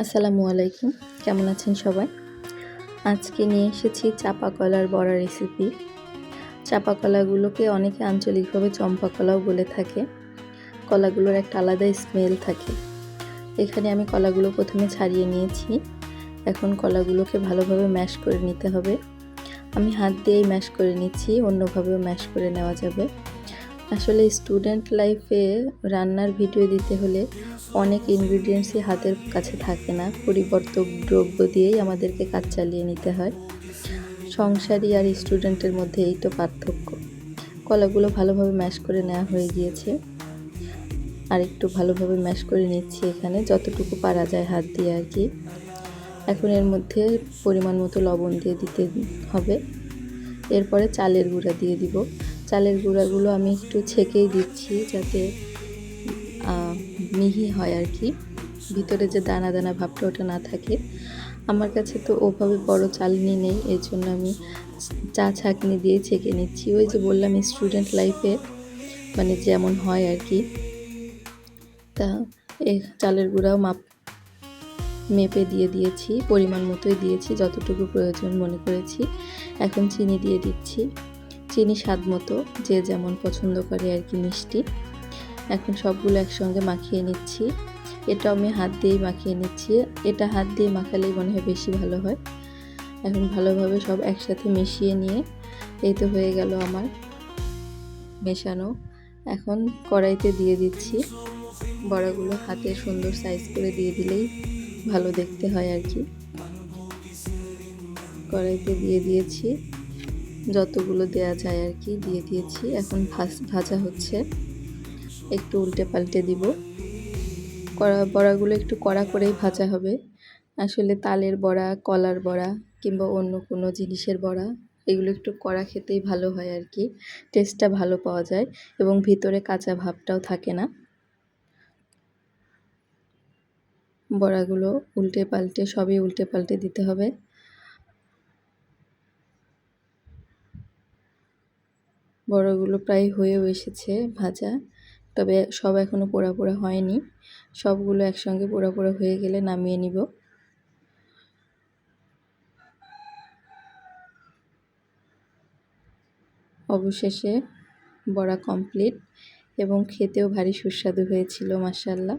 আসসালামু আলাইকুম। কেমন আছেন সবাই? আজকে নিয়ে এসেছি চাপা কলার বড়া রেসিপি চাপা কলাগুলোকে অনেকে আঞ্চলিকভাবে চম্পা কলাও বলে থাকে। কলাগুলোর একটা আলাদা স্মেল থাকে। এখানে আমি কলাগুলো প্রথমে ছাড়িয়ে নিয়েছি। এখন কলাগুলোকে ভালোভাবে ম্যাশ করে নিতে হবে। আমি হাত দিয়েই ম্যাশ করে নিচ্ছি, অন্যভাবেও ম্যাশ করে নেওয়া যাবে। আসলে স্টুডেন্ট লাইফে রান্নার ভিডিও দিতে হলে অনেক ইনগ্রিডিয়েন্টসই হাতের কাছে থাকে না। পরিবর্তক দ্রব্য দিয়েই আমাদেরকে কাজ চালিয়ে নিতে হয়। সংসারী আর স্টুডেন্টের মধ্যে এই তো পার্থক্য। কলাগুলো ভালোভাবে ম্যাশ করে নেওয়া হয়ে গিয়েছে। আর একটু ভালোভাবে ম্যাশ করে নিচ্ছি এখানে, যতটুকু পারা যায় হাত দিয়ে আর কি। এখন এর মধ্যে পরিমাণ মতো লবণ দিয়ে দিতে হবে। এরপরে চালের গুঁড়া দিয়ে দিব। চালের গুঁড়াগুলো আমি একটু ছেঁকেই দিচ্ছি যাতে মিহি হয় আর কি। ভিতরে যে দানা দানা ভাবটা ওটা না থাকে। আমার কাছে তো ওভাবে বড় চালনি নেই, এর জন্য আমি চা ছাঁকনি দিয়ে ছেঁকে নিচ্ছি। ওই যে বললাম, স্টুডেন্ট লাইফে মানে যেমন হয় আর কি। তা এই চালের গুঁড়াও মাপ, মেপে দিয়ে দিয়েছি, পরিমাণ মতোই দিয়েছি, যতটুকু প্রয়োজন মনে করেছি। এখন চিনি দিয়ে দিচ্ছি। চিনি স্বাদ মতো, যে যেমন পছন্দ করে আর কি মিষ্টি। এখন সবগুলো একসঙ্গে মাখিয়ে নিচ্ছি। এটা আমি হাত দিয়েই মাখিয়ে নিচ্ছি। এটা হাত দিয়ে মাখালেই মনে হয় বেশি ভালো হয়। এখন ভালোভাবে সব একসাথে মিশিয়ে নিয়ে, এই তো হয়ে গেল আমার মেশানো। এখন কড়াইতে দিয়ে দিচ্ছি। বড়াগুলো হাতে সুন্দর সাইজ করে দিয়ে দিলেই ভালো দেখতে হয় আর কি। কড়াইতে দিয়ে দিয়েছি। যতগুলো দেয়া যায় আর কি, দিয়ে দিয়েছি। এখন ভাজা হচ্ছে। একটু উল্টে পাল্টে দিব। কড়া বড়াগুলো একটু কড়া করেই ভাজা হবে। আসলে তালের বড়া, কলার বড়া কিংবা অন্য কোনো জিনিসের বড়া, এগুলো একটু কড়া খেতেই ভালো হয় আর কি। টেস্টটা ভালো পাওয়া যায় এবং ভিতরে কাঁচা ভাবটাও থাকে না। বড়াগুলো উল্টে পাল্টে, সবই উল্টে পাল্টে দিতে হবে। বড়গুলো প্রায় হয়েও এসেছে ভাজা, তবে সব এখনও পোড়া পোড়া হয়নি। সবগুলো একসঙ্গে পোড়া পোড়া হয়ে গেলে নামিয়ে নিব। অবশেষে বড়া কমপ্লিট এবং খেতেও ভারী সুস্বাদু হয়েছিল মাসাল্লাহ